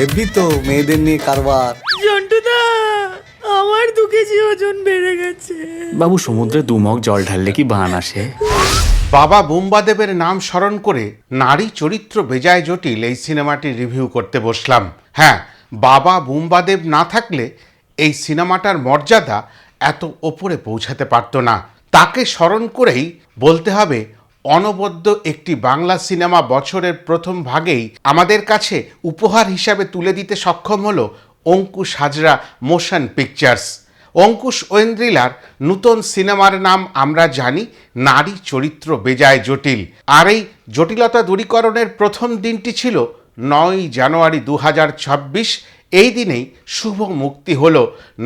Heavy তো মেয়েদের নিয়ে কারবার। জন্টুদা আমার দু কেজি ওজন বেড়ে গেছে। বাবু সমুদ্রে দুমগ জল ঢাললে কি বান আসে বাবা বুম্বাদেবের নাম স্মরণ করে নারী চরিত্র বেজায় জটিল এই সিনেমাটি রিভিউ করতে বসলাম। হ্যাঁ বাবা বুম্বাদেব না থাকলে এই সিনেমাটার মর্যাদা এত ওপরে পৌঁছাতে পারত না। তাকে স্মরণ করেই বলতে হবে অনবদ্য একটি বাংলা সিনেমা বছরের প্রথম ভাগেই আমাদের কাছে উপহার হিসাবে তুলে দিতে সক্ষম হলো অঙ্কুশ হাজরা মোশন পিকচার্স। অঙ্কুশ ঐন্দ্রিলার নূতন সিনেমার নাম আমরা জানি, নারী চরিত্র বেজায় জটিল। আর এই জটিলতা দূরীকরণের প্রথম দিনটি ছিল নয় জানুয়ারি দু হাজার ছাব্বিশ, এই দিনেই শুভ মুক্তি হল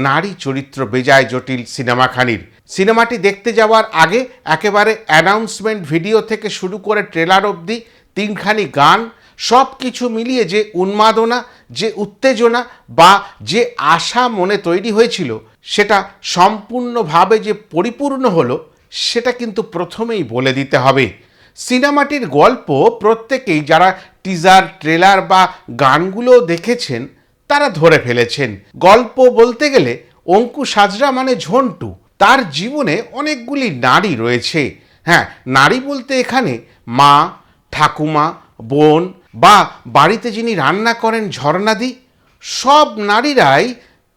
নারী চরিত্র বেজায় জটিল সিনেমাখানির। সিনেমাটি দেখতে যাওয়ার আগে একেবারে অ্যানাউন্সমেন্ট ভিডিও থেকে শুরু করে ট্রেলার অবধি তিনখানি গান সব কিছু মিলিয়ে যে উন্মাদনা, যে উত্তেজনা বা যে আশা মনে তৈরি হয়েছিল, সেটা সম্পূর্ণভাবে যে পরিপূর্ণ হলো, সেটা কিন্তু প্রথমেই বলে দিতে হবে। সিনেমাটির গল্প প্রত্যেকেই যারা টিজার ট্রেলার বা গানগুলো দেখেছেন, তারা ধরে ফেলেছেন। গল্প বলতে গেলে অঙ্কুশ হাজরা মানে ঝন্টু। তার জীবনে অনেকগুলি নারী রয়েছে। হ্যাঁ নারী বলতে এখানে মা, ঠাকুমা, বোন বা বাড়িতে যিনি রান্না করেন ঝর্ণাদি, সব নারীরাই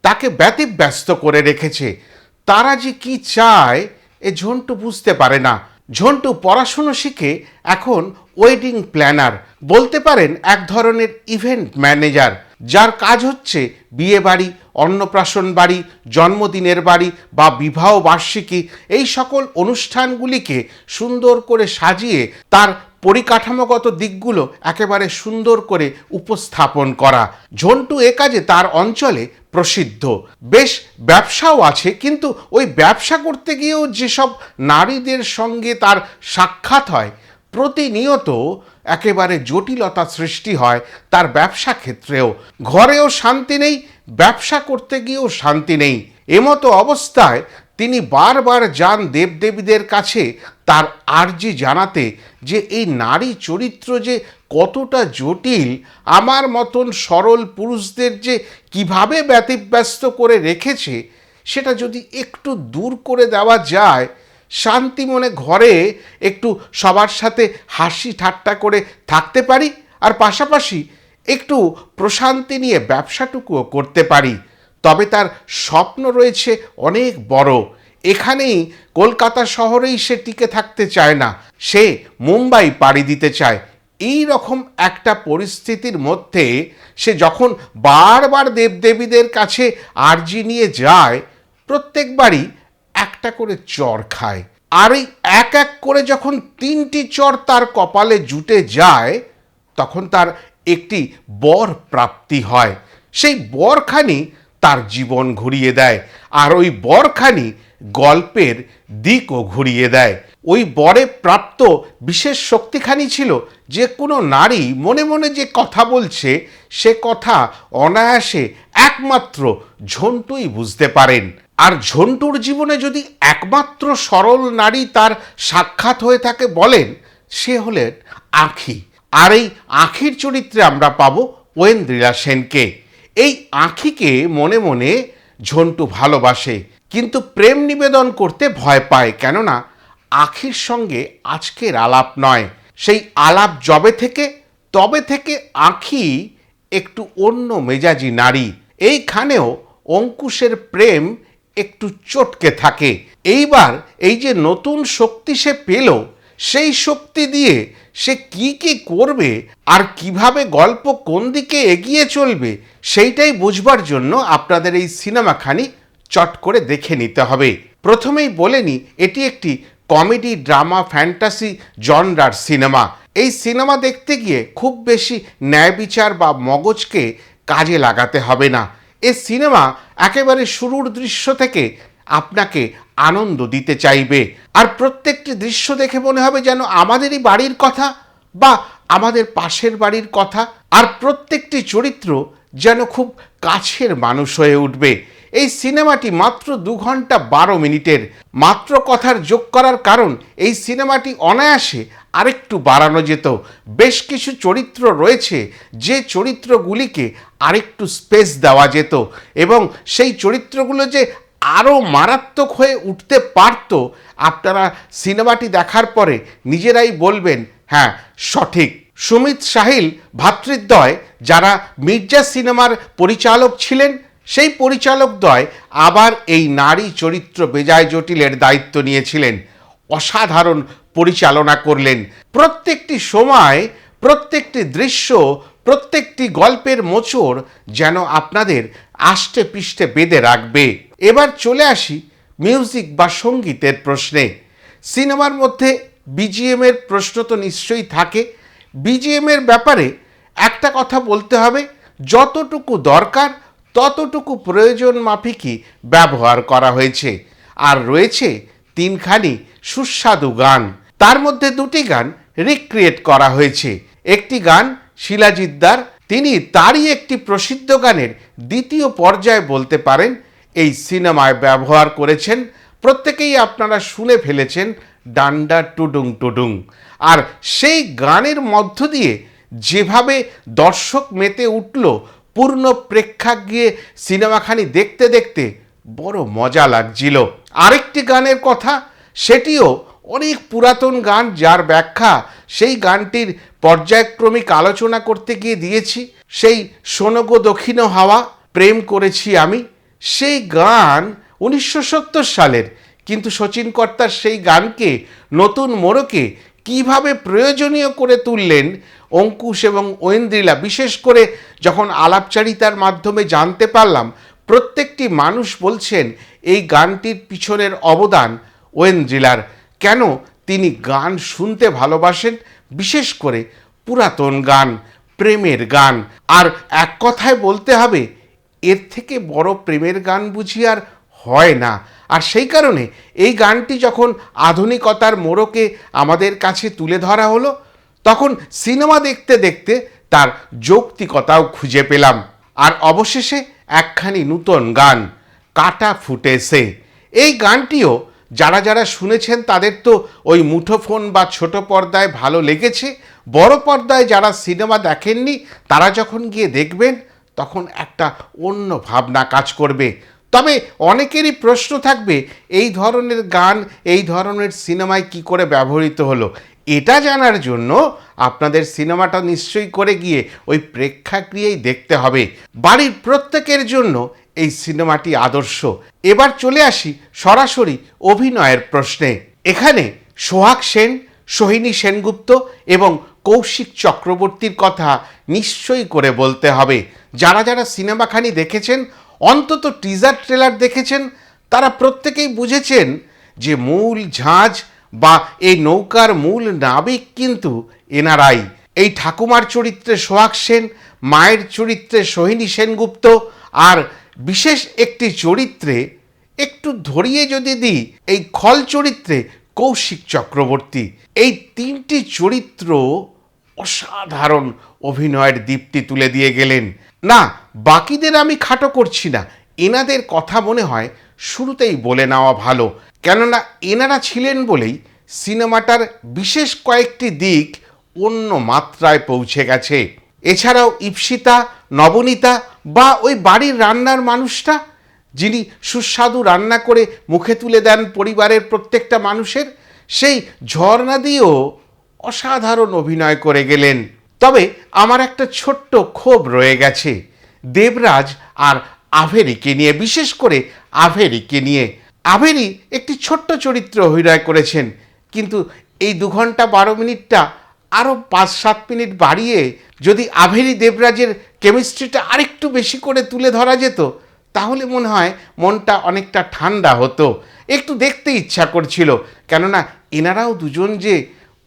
তাকে ব্যতিব্যস্ত করে রেখেছে। তারা যে কি চায়, এ ঝন্টু বুঝতে পারে না। ঝন্টু পড়াশুনো শিখে এখন ওয়েডিং প্ল্যানার বলতে পারেন এক ধরনের ইভেন্ট ম্যানেজার যার কাজ হচ্ছে বিয়ে বাড়ি, অন্নপ্রাশন বাড়ি, জন্মদিনের বাড়ি বা বিবাহ বার্ষিকী, এই সকল অনুষ্ঠানগুলিকে সুন্দর করে সাজিয়ে তার পরিকাঠামোগত দিকগুলো একেবারে সুন্দর করে উপস্থাপন করা। ঝন্টু এ কাজে তার অঞ্চলে প্রসিদ্ধ। বেশ ব্যবসাও আছে, কিন্তু ওই ব্যবসা করতে গিয়েও যেসব নারীদের সঙ্গে তার সাক্ষাৎ হয় প্রতিনিয়ত একেবারে জটিলতা সৃষ্টি হয় তার ব্যবসা ক্ষেত্রেও। ঘরেও শান্তি নেই, ব্যবসা করতে গিয়েও শান্তি নেই। এমতো অবস্থায় তিনি বারবার যান দেবদেবীদের কাছে তার আর্জি জানাতে যে, এই নারী চরিত্র যে কতটা জটিল, আমার মতন সরল পুরুষদের যে কীভাবে ব্যতিব্যস্ত করে রেখেছে, সেটা যদি একটু দূর করে দেওয়া যায় শান্তি মনে ঘরে একটু সবার সাথে হাসি ঠাট্টা করে থাকতে পারি আর পাশাপাশি একটু প্রশান্তি নিয়ে ব্যবসাটুকুও করতে পারি। তবে তার স্বপ্ন রয়েছে অনেক বড়। এখানেই কলকাতা শহরেই সে টিকে থাকতে চায় না। সে মুম্বাই পাড়ি দিতে চায়। এই রকম একটা পরিস্থিতির মধ্যে সে যখন বারবার দেবদেবীদের কাছে আর্জি নিয়ে যায়, প্রত্যেকবারই একটা করে চর খায়। আর এই এক এক করে যখন তিনটি চর তার কপালে জুটে যায়, তখন তার একটি বর প্রাপ্তি হয়। সেই বরখানি তার জীবন ঘুরিয়ে দেয় আর ওই বরখানি গল্পের দিকও ঘুরিয়ে দেয়। ওই বরে প্রাপ্ত বিশেষ শক্তিখানি ছিল যে কোনো নারী মনে মনে যে কথা বলছে, সে কথা অনায়াসে একমাত্র ঝন্টুই বুঝতে পারেন। আর ঝন্টুর জীবনে যদি একমাত্র সরল নারী তার সাক্ষাৎ হয়ে থাকে বলেন, সে হলেন আঁখি। আর এই আঁখির চরিত্রে আমরা পাবো ওয়েন্দ্রিলা সেনকে। এই আঁখিকে মনে মনে ঝন্টু ভালোবাসে, কিন্তু প্রেম নিবেদন করতে ভয় পায়, কেননা আখির সঙ্গে আজকের আলাপ নয়। সেই আলাপ জবে থেকে, তবে থেকে আঁখি একটু অন্য মেজাজি নারী। এইখানেও অঙ্কুশের প্রেম একটু চটকে থাকে। এইবার এই যে নতুন শক্তি সে পেল, সেই শক্তি দিয়ে সে কি কি করবে আর কীভাবে গল্প কোন দিকে এগিয়ে চলবে, সেইটাই বুঝবার জন্য আপনাদের এই সিনেমাখানি চট করে দেখে নিতে হবে। প্রথমেই বলেনি এটি একটি কমেডি, ড্রামা, ফ্যান্টাসি জনরার সিনেমা। এই সিনেমা দেখতে গিয়ে খুব বেশি ন্যায় বিচার বা মগজকে কাজে লাগাতে হবে না। এ সিনেমা একেবারে শুরুর দৃশ্য থেকে আপনাকে আনন্দ দিতে চাইবে। আর প্রত্যেকটি দৃশ্য দেখে মনে হবে যেন আমাদেরই বাড়ির কথা বা আমাদের পাশের বাড়ির কথা। আর প্রত্যেকটি চরিত্র যেন খুব কাছের মানুষ হয়ে উঠবে। এই সিনেমাটি মাত্র দু ঘণ্টা বারো মিনিটের। মাত্র কথার যোগ করার কারণ এই সিনেমাটি অনায়াসে আরেকটু বাড়ানো যেত। বেশ কিছু চরিত্র রয়েছে যে চরিত্রগুলিকে আরেকটু স্পেস দেওয়া যেত এবং সেই চরিত্রগুলো যে আরও মারাত্মক হয়ে উঠতে পারত, আপনারা সিনেমাটি দেখার পরে নিজেরাই বলবেন হ্যাঁ সঠিক। সুমিত সাহিল ভাতৃদ্বয়, যারা মির্জা সিনেমার পরিচালক ছিলেন, সেই পরিচালকদ্বয় আবার এই নারী চরিত্র বেজায় জটিলের দায়িত্ব নিয়েছিলেন। অসাধারণ পরিচালনা করলেন। প্রত্যেকটি সময় প্রত্যেকটি দৃশ্য, প্রত্যেকটি গল্পের মোচড় যেন আপনাদের আষ্টে পিষ্টে বেঁধে রাখবে। এবার চলে আসি মিউজিক বা সঙ্গীতের প্রশ্নে। সিনেমার মধ্যে বিজিএম এর প্রশ্ন তো নিশ্চয়ই থাকে। বিজিএম এর ব্যাপারে একটা কথা বলতে হবে, যতটুকু দরকার ততটুকু প্রয়োজন মাফিকই ব্যবহার করা হয়েছে। আর রয়েছে তিনখানি সুস্বাদু গান, তার মধ্যে দুটি গান রিক্রিয়েট করা হয়েছে। একটি গান শিলাজিদ্দার তিনি তারই একটি প্রসিদ্ধ গানের দ্বিতীয় পর্যায়ে বলতে পারেন, এই সিনেমায় ব্যবহার করেছেন, প্রত্যেকেই আপনারা শুনে ফেলেছেন, ডান্ডা টুডুং টুডুং। আর সেই গানের মধ্য দিয়ে যেভাবে দর্শক মেতে উঠল, পূর্ণ প্রেক্ষাগৃহে সিনেমাখানি দেখতে দেখতে বড় মজা লাগছিল। আরেকটি গানের কথা, সেটিও অনেক পুরাতন গান যার ব্যাখ্যা সেই গানটির পর্যায়ক্রমিক আলোচনা করতে গিয়ে দিয়েছি। সেই সোনগো দক্ষিণ হাওয়া, প্রেম করেছি আমি, সেই গান উনিশশো সত্তর সালের। কিন্তু শচীন কর্তার সেই গানকে, নতুন মোড়কে কীভাবে প্রয়োজনীয় করে তুললেন অঙ্কুশ এবং ঐন্দ্রিলা, বিশেষ করে যখন আলাপচারিতার মাধ্যমে জানতে পারলাম, প্রত্যেকটি মানুষ বলছেন এই গানটির পিছনের অবদান ওয়েন্দ্রিলার কেন তিনি গান শুনতে ভালোবাসেন? বিশেষ করে পুরাতন গান, প্রেমের গান। আর এক কথায় বলতে হবে, এর থেকে বড় প্রেমের গান বুঝি আর হয় না। আর সেই কারণে এই গানটি যখন আধুনিকতার মোড়কে আমাদের কাছে তুলে ধরা হলো, তখন সিনেমা দেখতে দেখতে তার যৌক্তিকতাও খুঁজে পেলাম। আর অবশেষে একখানি নূতন গান, কাটা ফুটেছে। এই গানটিও যারা যারা শুনেছেন তাদের তো ওই মুঠোফোন বা ছোট পর্দায় ভালো লেগেছে। বড় পর্দায় যারা সিনেমা দেখেননি, তারা যখন গিয়ে দেখবেন, তখন একটা অন্য ভাবনা কাজ করবে। তবে অনেকেরই প্রশ্ন থাকবে, এই ধরনের গান, এই ধরনের সিনেমায় কি করে ব্যবহৃত হলো? এটা জানার জন্য আপনাদের সিনেমাটা নিশ্চয়ই করে গিয়ে ওই প্রেক্ষাগৃহেই দেখতে হবে। বাড়ির প্রত্যেকের জন্য এই সিনেমাটি আদর্শ। এবার চলে আসি সরাসরি অভিনয়ের প্রশ্নে। এখানে সোহাগ সেন, সোহিনী সেনগুপ্ত এবং কৌশিক চক্রবর্তীর কথা নিশ্চয়ই করে বলতে হবে। যারা যারা সিনেমাখানি দেখেছেন, অন্তত টিজার ট্রেলার দেখেছেন, তারা প্রত্যেকেই বুঝেছেন যে মূল ঝাঁজ বা এই নৌকার মূল নাবিক কিন্তু এনারাই। এই ঠাকুমার চরিত্রে সোহাগ সেন, মায়ের চরিত্রে সোহিনী সেনগুপ্ত আর বিশেষ একটি চরিত্রে একটু ধরিয়ে যদি দিই, এই খল চরিত্রে কৌশিক চক্রবর্তী, এই তিনটি চরিত্র অসাধারণ অভিনয়ের দীপ্তি তুলে দিয়ে গেলেন। না, বাকিদের আমি খাটো করছি না, এনাদের কথা মনে হয় শুরুতেই বলে নেওয়া ভালো, কেননা এনারা ছিলেন বলেই সিনেমাটার বিশেষ কয়েকটি দিক অন্য মাত্রায় পৌঁছে গেছে। এছাড়াও ইপসিতা নবনীতা বা ওই বাড়ির রান্নার মানুষটা যিনি সুস্বাদু রান্না করে মুখে তুলে দেন পরিবারের প্রত্যেকটা মানুষের, সেই ঝর্ণা দিয়েও অসাধারণ অভিনয় করে গেলেন। তবে আমার একটা ছোট্ট ক্ষোভ রয়ে গেছে। দেবরাজ আর আভেরিকে নিয়ে, বিশেষ করে আভেরিকে নিয়ে। আভেরি একটি ছোট্ট চরিত্র অভিনয় করেছেন, কিন্তু এই দু ঘণ্টা বারো মিনিটটা আরও পাঁচ সাত মিনিট বাড়িয়ে যদি আভেরি দেবরাজের কেমিস্ট্রিটা আরেকটু বেশি করে তুলে ধরা যেত, তাহলে মনে হয় মনটা অনেকটা ঠান্ডা হতো। একটু দেখতে ইচ্ছা করছিল, কেননা এনারাও দুজন যে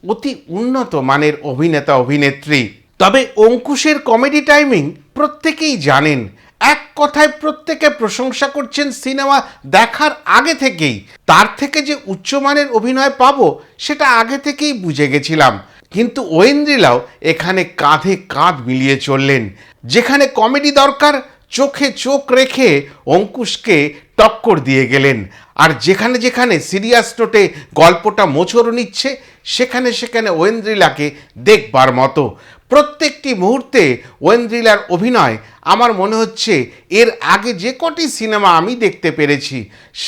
অতি উন্নত মানের অভিনেতা, অভিনেত্রী। তবে অঙ্কুশের কমেডি টাইমিং প্রত্যেকেই জানেন, এক কথায় প্রত্যেকে প্রশংসা করছেন সিনেমা দেখার আগে থেকেই। তার থেকে যে উচ্চমানের অভিনয় পাবো, সেটা আগে থেকেই বুঝে গেছিলাম। কিন্তু ওয়েন্দ্রিলাও এখানে কাঁধে কাঁধ মিলিয়ে চললেন, যেখানে কমেডি দরকার, চোখে চোখ রেখে অঙ্কুশকে টক্কর দিয়ে গেলেন, আর যেখানে যেখানে সিরিয়াস নোটে গল্পটা মোচড় নিচ্ছে, সেখানে সেখানে ওয়েন্দ্রিলাকে দেখবার মতো। প্রত্যেকটি মুহূর্তে ওয়েন্দ্রিলার অভিনয় আমার মনে হচ্ছে এর আগে যে কটি সিনেমা আমি দেখতে পেরেছি,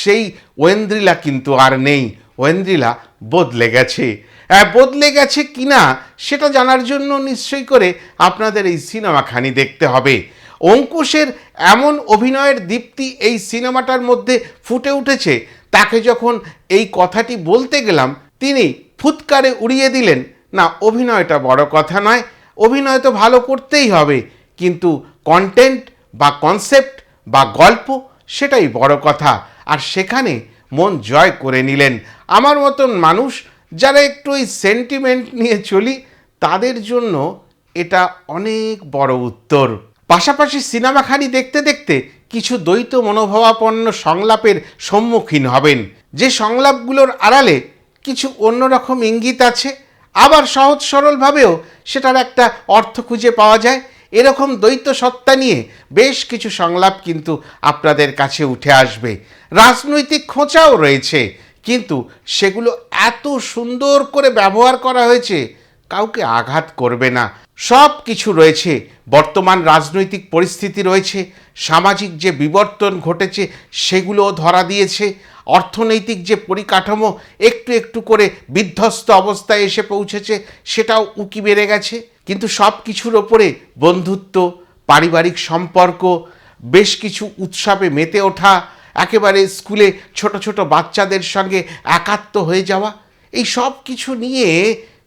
সেই ওয়েন্দ্রিলা কিন্তু আর নেই, ওয়েন্দ্রিলা বদলে গেছে। বদলে গেছে কিনা সেটা জানার জন্য নিশ্চয়ই করে আপনাদের এই সিনেমাখানি দেখতে হবে। অঙ্কুশের এমন অভিনয়ের দীপ্তি এই সিনেমাটার মধ্যে ফুটে উঠেছে, তাকে যখন এই কথাটি বলতে গেলাম, তিনি ফুৎকারে উড়িয়ে দিলেন, না, অভিনয়টা বড় কথা নয়, অভিনয় তো ভালো করতেই হবে, কিন্তু কন্টেন্ট বা কনসেপ্ট বা গল্প সেটাই বড় কথা। আর সেখানে মন জয় করে নিলেন। আমার মতন মানুষ যারা একটু ওই সেন্টিমেন্ট নিয়ে চলি, তাদের জন্য এটা অনেক বড় উত্তর। পাশাপাশি সিনেমাখানি দেখতে দেখতে কিছু দ্বৈত মনোভাবাপন্ন সংলাপের সম্মুখীন হবেন। যে সংলাপগুলোর আড়ালে কিছু অন্যরকম ইঙ্গিত আছে, আবার সহজ সরলভাবেও সেটার একটা অর্থ খুঁজে পাওয়া যায়। এরকম দ্বৈত সত্তা নিয়ে বেশ কিছু সংলাপ কিন্তু আপনাদের কাছে উঠে আসবে। রাজনৈতিক খোঁচাও রয়েছে। কিন্তু সেগুলো এত সুন্দর করে ব্যবহার করা হয়েছে, কাউকে আঘাত করবে না। সব কিছু রয়েছে, বর্তমান রাজনৈতিক পরিস্থিতি রয়েছে, সামাজিক যে বিবর্তন ঘটেছে সেগুলোও ধরা দিয়েছে, অর্থনৈতিক যে পরিকাঠামো একটু একটু করে বিধ্বস্ত অবস্থায় এসে পৌঁছেছে, সেটাও উকি বেড়ে গেছে। কিন্তু সব কিছুর ওপরে বন্ধুত্ব, পারিবারিক সম্পর্ক, বেশ কিছু উৎসবে মেতে ওঠা একেবারে স্কুলে ছোট ছোট বাচ্চাদের সঙ্গে একাত্ম হয়ে যাওয়া। এই সব কিছু নিয়ে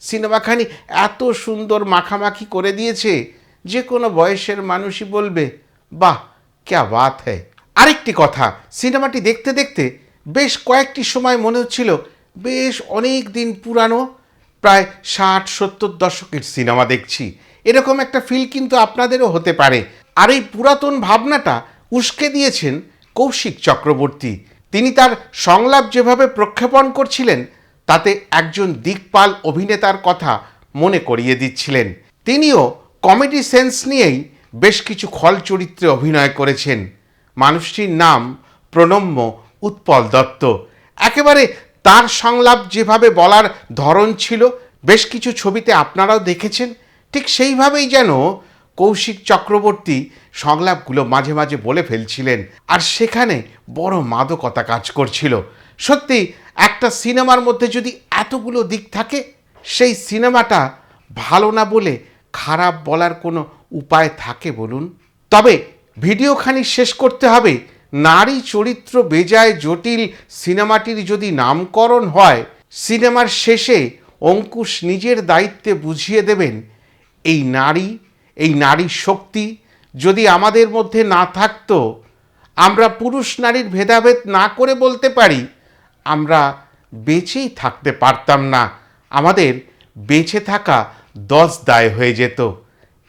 সিনেমাখানি এত সুন্দর মাখামাখি করে দিয়েছে, যে কোনো বয়সের মানুষই বলবে, বাহ, ক্যা বাত হ্যায়। আরেকটি কথা, সিনেমাটি দেখতে দেখতে বেশ কয়েকটি সময় মনে হচ্ছিল, বেশ অনেক দিন পুরানো, প্রায় ষাট, সত্তর দশকের সিনেমা দেখছি। এরকম একটা ফিল কিন্তু আপনাদেরও হতে পারে। আর এই পুরাতন ভাবনাটা উস্কে দিয়েছেন কৌশিক চক্রবর্তী। তিনি তার সংলাপ যেভাবে প্রক্ষেপণ করছিলেন, তাতে একজন দিকপাল অভিনেতার কথা মনে করিয়ে দিচ্ছিলেন। তিনিও কমেডি সেন্স নিয়েই বেশ কিছু খল চরিত্রে অভিনয় করেছেন। মানুষটির নাম প্রণম্য উৎপল দত্ত। একেবারে তার সংলাপ যেভাবে বলার ধরন ছিল, বেশ কিছু ছবিতে আপনারাও দেখেছেন। ঠিক সেইভাবেই যেন কৌশিক চক্রবর্তী সংলাপগুলো মাঝে মাঝে বলে ফেলছিলেন। আর সেখানে বড় মাদকতা কাজ করছিল। সত্যি, একটা সিনেমার মধ্যে যদি এতগুলো দিক থাকে, সেই সিনেমাটা ভালো না বলে খারাপ বলার কোনো উপায় থাকে বলুন। তবে ভিডিওখানি শেষ করতে হবে। নারী চরিত্র বেজায় জটিল সিনেমাটির যদি নামকরণ হয়, সিনেমার শেষে অঙ্কুশ নিজের দায়িত্বে বুঝিয়ে দেবেন, এই নারী এই নারী শক্তি যদি আমাদের মধ্যে না থাকতো, আমরা পুরুষ নারীর ভেদাভেদ না করে বলতে পারি, আমরা বেঁচেই থাকতে পারতাম না। আমাদের বেঁচে থাকা দশ দায় হয়ে যেত।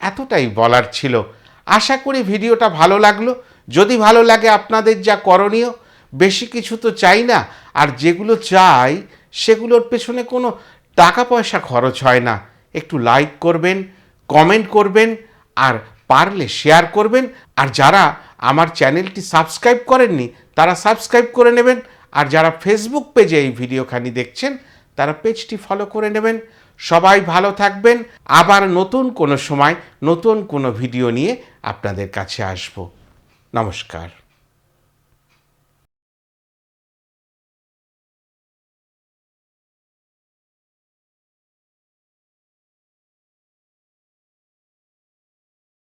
এতটাই বলার ছিল। আশা করি ভিডিওটা ভালো লাগল। যদি ভালো লাগে আপনাদের যা করণীয়, বেশি কিছু তো চাই না। আর যেগুলো চাই, সেগুলোর পেছনে কোনো টাকা পয়সা খরচ হয় না। একটু লাইক করবেন কমেন্ট করবেন, আর পারলে শেয়ার করবেন। আর যারা আমার চ্যানেলটি সাবস্ক্রাইব করেননি, তারা সাবস্ক্রাইব করে নেবেন। আর যারা ফেসবুক পেজে এই ভিডিওখানি দেখছেন, তারা পেজটি ফলো করে নেবেন। সবাই ভালো থাকবেন। আবার নতুন কোনো সময় নতুন কোনো ভিডিও নিয়ে আপনাদের কাছে আসব। নমস্কার।